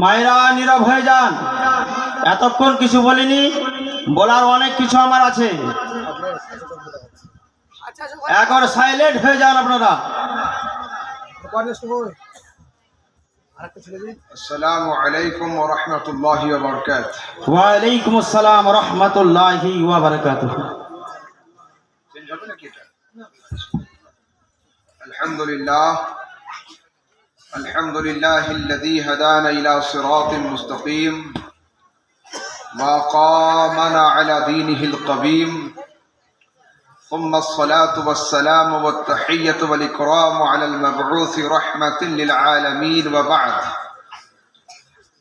মায়েরা নীরব হয়ে যান। এতক্ষণ কিছু বলিনি, বলার অনেক কিছু আমার আছে। একবার সাইলেন্ট হয়ে যান আপনারা। السلام عليكم ورحمة الله وبركاته. وعليكم السلام ورحمة الله وبركاته. الحمد لله. الحمد لله الذي هدانا إلى صراط مستقيم. ما قامنا على دينه القبيم ثم الصلاة والسلام والتحية والإكرام على المبعوث رحمة للعالمين وبعد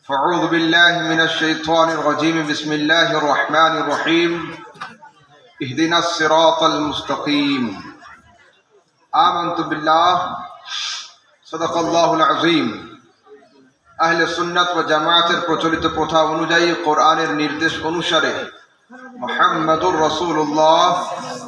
فأعوذ بالله من الشيطان الرجيم بسم الله الرحمن الرحيم اهدنا الصراط المستقيم آمنت بالله صدق الله العظيم আহলে সুন্নাত ও জামায়াতের প্রচলিত প্রথা অনুযায়ী কোরআনের নির্দেশ অনুসারে মোহাম্মদুর রসুল্লাহ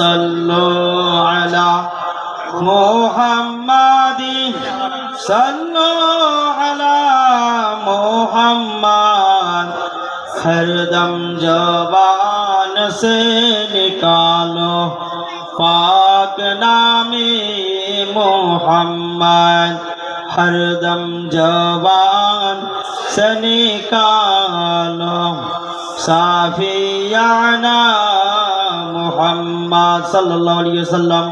صلوا على محمد صلوا على محمد ہر دم زبان سے نکالو پاک نام محمد ہر دم زبان سے نکالو صافیانہ মোহাম্মদ সাল্লাহ আলিয়াল্লাম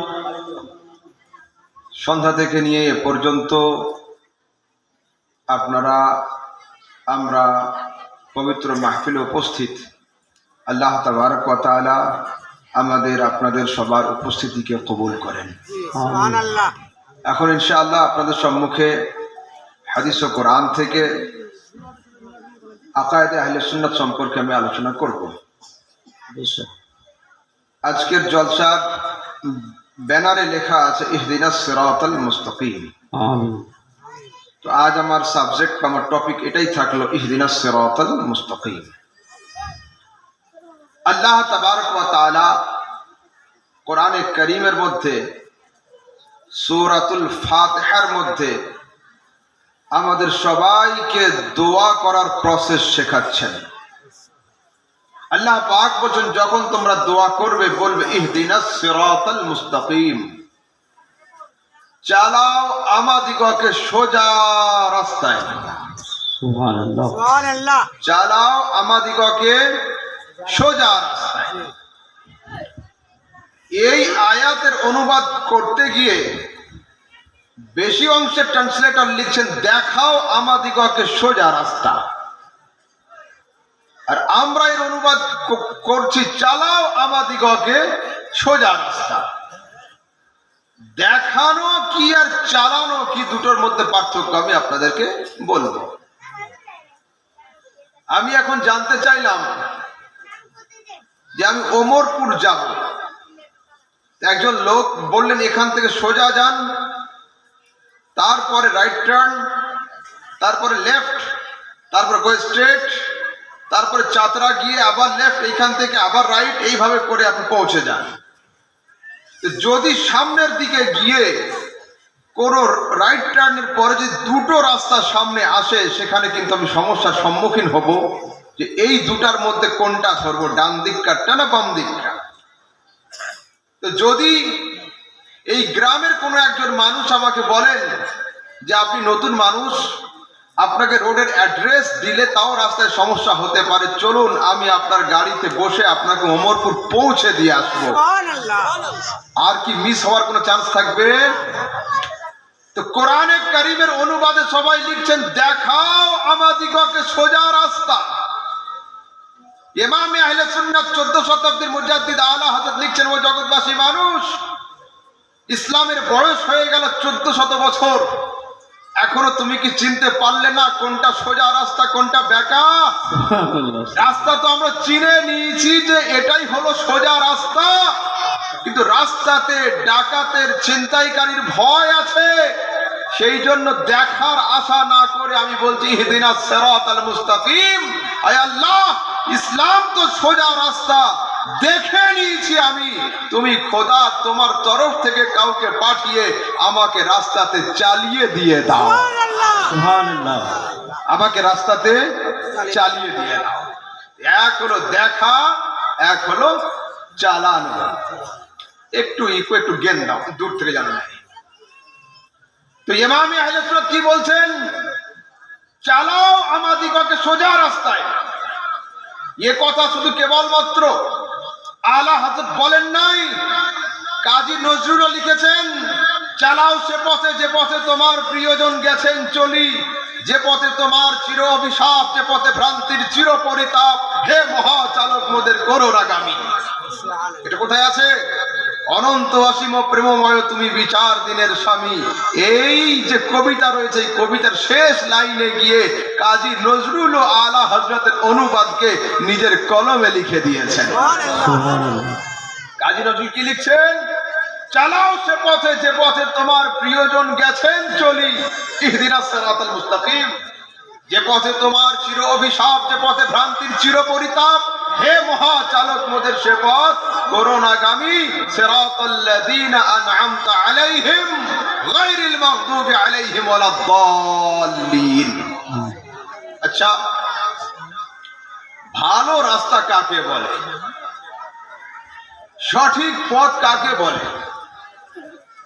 সন্ধ্যা থেকে নিয়ে এ পর্যন্ত আপনারা আমরা পবিত্র মাহফিলে উপস্থিত। আল্লাহ তাবারক তালা আমাদের আপনাদের সবার উপস্থিতিকে কবুল করেন। এখন ইনশাআল্লাহ আপনাদের সম্মুখে হাদিস কোরআন থেকে আকায়দে আহলে সুন্নাত সম্পর্কে আমি আলোচনা করব। আজকের জলসার ব্যানারে লেখা আছে ইহদিনাস সিরাতাল মুস্তাকিম। তো আজ আমার সাবজেক্ট বা আমার টপিক এটাই থাকল ইহদিনাস সিরাতাল মুস্তাকিম। আল্লাহ তাবারক ওয়া তাআলা কোরআনে কারীমের মধ্যে সূরাতুল ফাতিহার মধ্যে আমাদের সবাইকে দোয়া করার প্রসেস শেখাচ্ছেন। আল্লাহ পাক বলছেন যখন তোমরা দোয়া করবে বলবে ইহদিনাস সিরাতাল মুস্তাকিম। চালাও আমাদিগকে সোজা রাস্তায়। সুবহানাল্লাহ। চালাও আমাদিগকে সোজা রাস্তায়। এই আয়াতের অনুবাদ করতে গিয়ে বেশি অংশের ট্রান্সলেটর লিখছেন দেখাও আমাদিগকে সোজা রাস্তা। আর আমরা এর অনুবাদ করছি, চালাও আমাদিগকে সোজা রাস্তা। দেখানো কি আর চালানো কি দুটোর মধ্যে পার্থক্য আমি আপনাদেরকে বলব। আমি এখন জানতে চাইলাম যে আমি ওমরপুর যাব। একজন লোক বললেন, এখান থেকে সোজা যান, তারপরে রাইট টার্ন তারপরে লেফট তারপরে গো স্ট্রেট তারপরে চাতরা গিয়ে আবার লেফট এইখান থেকে আবার রাইট এইভাবে করে আপনি পৌঁছে যান। যদি সামনের দিকে গিয়ে কোন রাইট টার্নের পরে যে দুটো রাস্তা সামনে আসে, সেখানে কিন্তু আমি সমস্যার সম্মুখীন হব যে এই দুটার মধ্যে কোনটা ধরবো, ডান দিককারটা না বাম দিকটা তো যদি এই গ্রামের কোনো একজন মানুষ আমাকে বলেন যে, আপনি নতুন মানুষ আপনাকে রোডের অ্যাড্রেস দিলে তাও রাস্তায় সমস্যা হতে পারে। চলুন আমি আপনার গাড়িতে বসে আপনাকে ওমরপুর পৌঁছে দিয়ে আসব। আর কি মিস হওয়ার কোনো চান্স থাকবে? তো কোরআনে করিমের অনুবাদে সবাই লিখছেন দেখাও আমাদিগকে সোজা রাস্তা। ইমামে আহলে সুন্নাত চোদ্দ শতাব্দীর মুজাদ্দিদ আলা হযরত লিখছেন ও জগৎবাসী মানুষ ইসলামের বয়স হয়ে গেল চোদ্দ শত বছর। এখনও তুমি কি চিনতে পারলে না কোনটা সোজা রাস্তা কোনটা বেকা? রাস্তা তো আমরা চিনে নিয়েছি যে এটাই হলো সোজা রাস্তা কিন্তু রাস্তাতে ডাকাতের ছিনতাইকারীর ভয় আছে। সেই জন্য দেখার আশা না করে আমি বলছি হিদিনা সেরাত আল মুস্তাকিম। আয় আল্লাহ ইসলাম তো সোজা রাস্তা। দেখে নিয়েছি আমি। তুমি খোদা তোমার তরফ থেকে কাউকে পাঠিয়ে আমাকে রাস্তাতে চালিয়ে দিয়ে দাও। আমাকে রাস্তাতে চালিয়ে দিয়ে দাও। এক হলো দেখা এক হলো চালানো। একটু ইকো একটু জ্ঞান দাও দূর থেকে জানো না। তো ইমামি আহলে কি বলছেন? চালাও আমাদিগকে সোজা রাস্তায়। এ কথা শুধু কেবলমাত্র আলা হাজত বলেন নাই। কাজী নজরুল লিখেছেন, চালাও সে পথে, যে পথে তোমার প্রিয়জন গেছেন, চলি। যে পথে তোমার চির অভিশাপ, যে পথে ভ্রান্তির চির পরিতাপ হে মহাচালক মোদের করোরাগামী এটা কোথায় আছে? অনন্ত অসীম প্রেমময় তুমি বিচার দিনের স্বামী। এই যে কবিতা রয়েছে এই কবিতার শেষ লাইনে গিয়ে কাজী নজরুল ও আলা হজরতের অনুবাদকে নিজের কলমে লিখে দিয়েছেন। কাজী নজরুল কি লিখছেন? চালাও সে পথে যে পথে তোমার প্রিয়জন গেছেন চলি। সিরাতাল মুস্তাকিম। যে পথে তোমার চির অভিশাপ যে পথে ভ্রান্তির চির পরিতাপ হে মহাচালক মোদের সে পথ করোনাগামী আলাইহিম গায়রিল মাগদুবি আলাইহিম আচ্ছা ভালো রাস্তা কাকে বলে? সঠিক পথ কাকে বলে?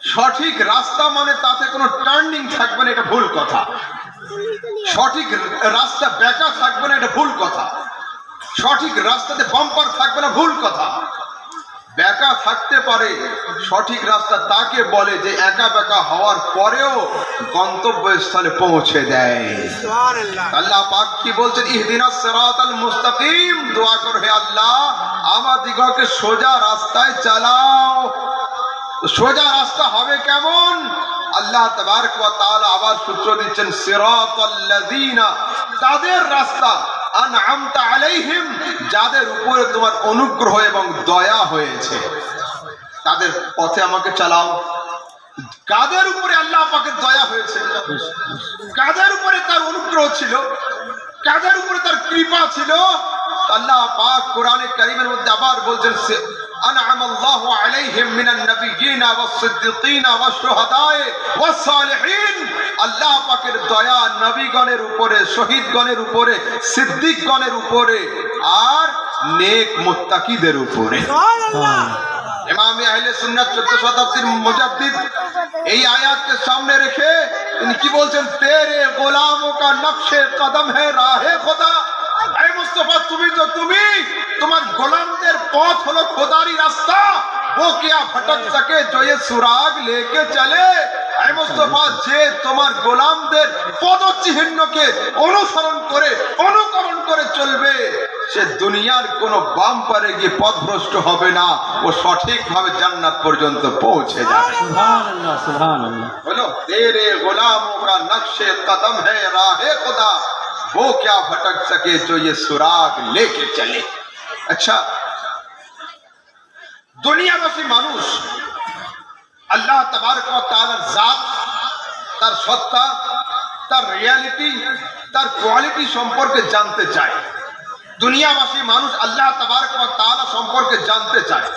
সঠিক রাস্তা মানে তাতে কোনো টার্নিং থাকবে না, এটা ভুল কথা। সঠিক রাস্তা বেঁকা থাকবে না, এটা ভুল কথা। সঠিক রাস্তাতে বাম্পার থাকবে না ভুল কথা। বেঁকা থাকতে পারে সঠিক রাস্তা তাকে বলে যে একা বেঁকা হওয়ার পরেও গন্তব্যস্থলে পৌঁছে দেয়। আল্লাহ পাক কি বলছেন? ইহদিনাস সিরাতাল মুস্তাকিম দোয়া করো হে আল্লাহ আমাদিগকে সোজা রাস্তায় চালাও। সোজা রাস্তা হবে কেমন? আল্লাহ তাবারক ওয়া তাআলা আবার সূত্র দিচ্ছেন সিরাতাল্লাযীনা তাদের রাস্তা আলাইহিম, যাদের উপরে তোমার অনুগ্রহ এবং দয়া হয়েছে। তাদের পথে আমাকে চালাও। কাদের উপরে আল্লাহ আমাকে দয়া হয়েছে? কাদের উপরে তার অনুগ্রহ ছিল? কাদের উপরে তার কৃপা ছিল? আল্লাহ পাক কোরআনে কারিমের মধ্যে আবার বলছেন أنعم الله عليهم من النبيين والصديقين والشهداء والصالحين আল্লাহ পাকের দয়া নবীগণের উপরে শহীদগণের উপরে সিদ্দিকগণের উপরে আর নেক মুত্তাকিদের উপরে ইমামে আহলে সুন্নাত 14 শতাব্দীর মুজাদ্দিদ এই আয়াতকে সামনে রেখে তিনি কি বলছেন তেরে গোলামো কা নকশে কদম হে রাহে খোদা এই মুস্তফা তুমি তো তুমি তোমার গোলামদের পথ হলো খোদারি রাস্তা वो क्या भटक सके जो ये सुराग लेके चले এই মুস্তফা যে তোমার গোলামদের পদচিহ্নকে অনুসরণ করে অনুকরণ করে চলবে সে দুনিয়ার কোনো বাম পারে গিয়ে পথভ্রষ্ট হবে না ও সঠিকভাবে জান্নাত পর্যন্ত পৌঁছে যাবে সুবহানাল্লাহ সুবহানাল্লাহ बोलो तेरे गुलामों का नक्शे कदम है राहे खुदा वो क्या भटक सके जो ये सुराग लेके चले अच्छा দুনিয়াবাসী মানুষ আল্লাহ তাবারক ওয়া তাআলার জাত তার সত্তা তার রিয়ালিটি তার কোয়ালিটি সম্পর্কে জানতে চায় দুনিয়াবাসী মানুষ আল্লাহ তাবারক ওয়া তাআলা সম্পর্কে জানতে চায়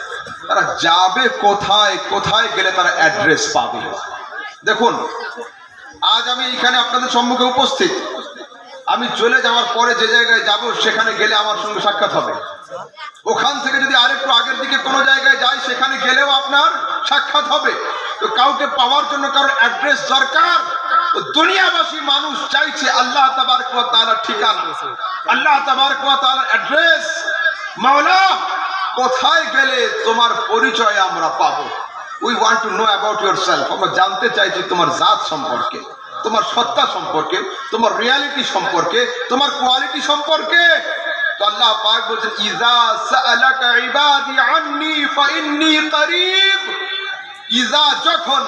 তারা যাবে কোথায় কোথায় গেলে তারা অ্যাড্রেস পাবে দেখুন আজ আমি এখানে আপনাদের সম্মুখে উপস্থিত আমি চলে যাওয়ার পরে যে জায়গায় যাব, সেখানে গেলে আমার সঙ্গে সাক্ষাৎ হবে। ওখান থেকে যদি আরেকটু আগের দিকে কোনো জায়গায় যাই, সেখানে গেলেও আপনার সাক্ষাৎ হবে। তো কাউকে পাওয়ার জন্য কারোর অ্যাড্রেস দরকার? দুনিয়াবাসী মানুষ চাইছে আল্লাহ তাবার তাআলার ঠিকানা। আল্লাহ তাবার তাআলার অ্যাড্রেস মাওলা, কোথায় গেলে তোমার পরিচয় আমরা পাবো? We want to know about yourself আমরা জানতে চাইছি তোমার জাত সম্পর্কে। তোমার সত্তা সম্পর্কে তোমার রিয়ালিটি সম্পর্কে তোমার কোয়ালিটি সম্পর্কে। তো আল্লাহ পাক বলছেন ইজা সাআলাকা ইবাদি আন্নি ফাইন্নি করিব। ইজা যখন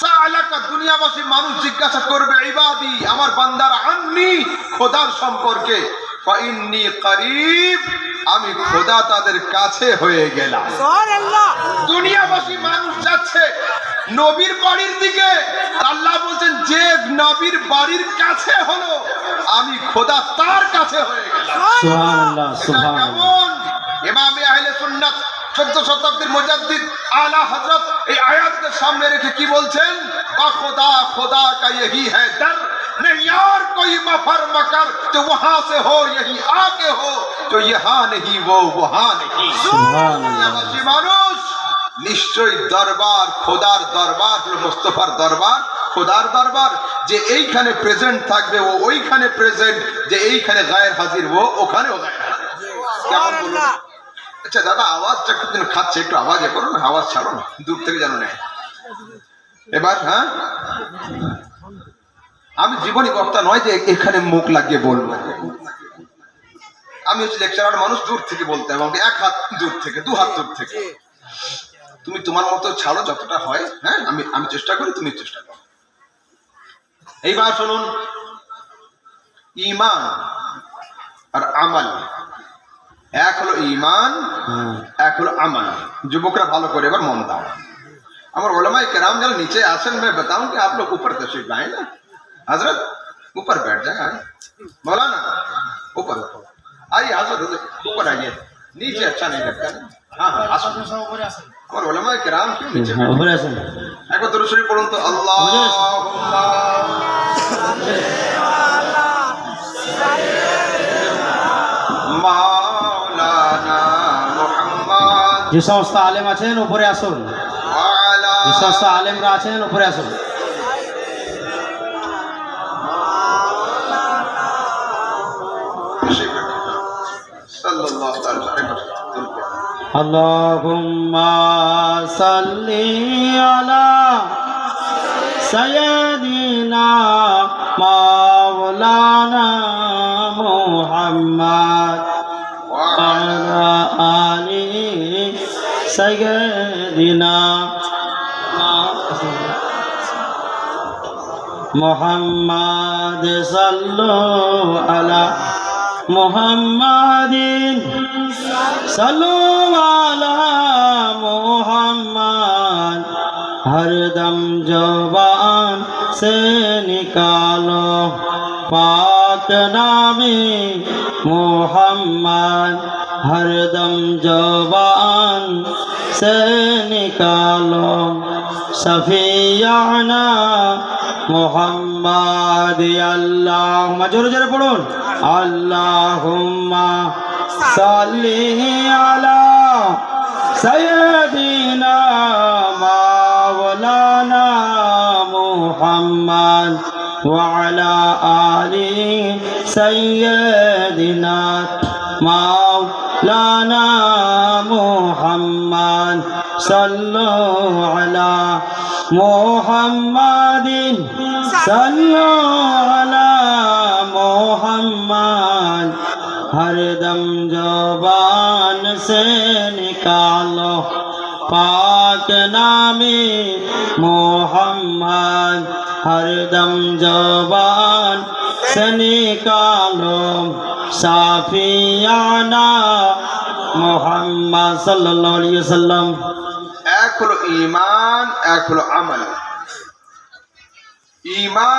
সাআলাকা দুনিয়াবাসী মানুষ জিজ্ঞাসা করবে ইবাদি আমার বান্দার আন্নি খোদার সম্পর্কে? ফাইন্নি করিব আমি খোদা তাদের কাছে হয়ে গেলাম। দুনিয়াবাসী মানুষ যাচ্ছে নবীর বাড়ির দিকে আল্লাহ বলছেন যে নবীর বাড়ির কাছে হলো আমি খোদা তার কাছে হয়ে গেলাম সুবহানাল্লাহ এটা সুবহানাল্লাহ কেমন ইমামে আহলে সুন্নাত চোদ্দ শতাব্দীর মুজাদ্দিদ আলা হযরত এই আয়াতকে সামনে রেখে কি বলছেন বা খোদা খোদা का यही है दर नहीं और कोई मफर मकर जो वहां से हो यही आके हो जो यहाँ नहीं वो वहां नहीं সুবহানাল্লাহ নিশ্চয়ই দরবার খোদার দরবার মোস্তফার দরবার খোদার দরবার যে এইখানে প্রেজেন্ট থাকবে ও ওইখানে প্রেজেন্ট যে এইখানে গায়ের হাজির ও ওখানেও গায়ের হাজির। আচ্ছা দাদা আওয়াজটা একটু যেন খাচ্ছে একটু আওয়াজ করো না আওয়াজ ছাড়ো না দূর থেকে যেন নেয়। এবার হ্যাঁ? আমি জীবনী বক্তা নয় যে এখানে মুখ লাগিয়ে বলব। আমি হচ্ছে লেকচারার মানুষ দূর থেকে বলতে হবে আমাকে এক হাত দূর থেকে দু হাত দূর থেকে। তুমি তোমার মতো ছাড়ো যতটা হয় হ্যাঁ আমি আমি চেষ্টা করি তুমি চেষ্টা করো। এইবার শুনুন। ইমান আর আমাল। এক হলো ইমান হ্যাঁ। এক হলো আমাল। যুবকরা ভালো করে এবার মন দাও। আমার ওলামাই কেরাম যারা নিচে আচ্ছা হ্যাঁ, হ্যাঁ, আসেন মে বেতাম কি कि উপর लोग ऊपर तशरीफ लाए ना हजरत ऊपर बैठ जाए मौलाना ऊपर आइए हजरत ऊपर आइए नीचे अच्छा नहीं लगता ना हाँ हाँ আমার ওলামাই কেরাম কেউ নিচে হ্যাঁ, উপরে আসেন। একবার দরুদ শরীফ পড়ুন তো আল্লাহ। যে সমস্ত আলেম আছেন উপরে আসুন। যে সমস্ত আলেমরা আছেন উপরে আসুন। اللهم صل على سيدنا مولانا محمد وعلى آل سيدنا محمد صلوا على محمد सलो वाला मोहम्मद हरदम जबान से निकालो पाक नामे मोहम्मद हरदम जबान से निकालो सफियाना মোহাম্মদ আল্লাহ জোরে জোরে পড়ুন আল্লাহুম্মা صلي على سيدنا مولانا محمد وعلى آل سيدنا مولانا محمد صلوا على محمد صلوا على محمد ہر دم زبان سے نکالو پاک نامی محمد ہر دم زبان سے نکالو সাফিয়ানা মোহাম্মদ সাল্লাল্লাহু আলাইহি ওয়াসাল্লাম এক হলো ঈমান, এক হলো আমল। ঈমান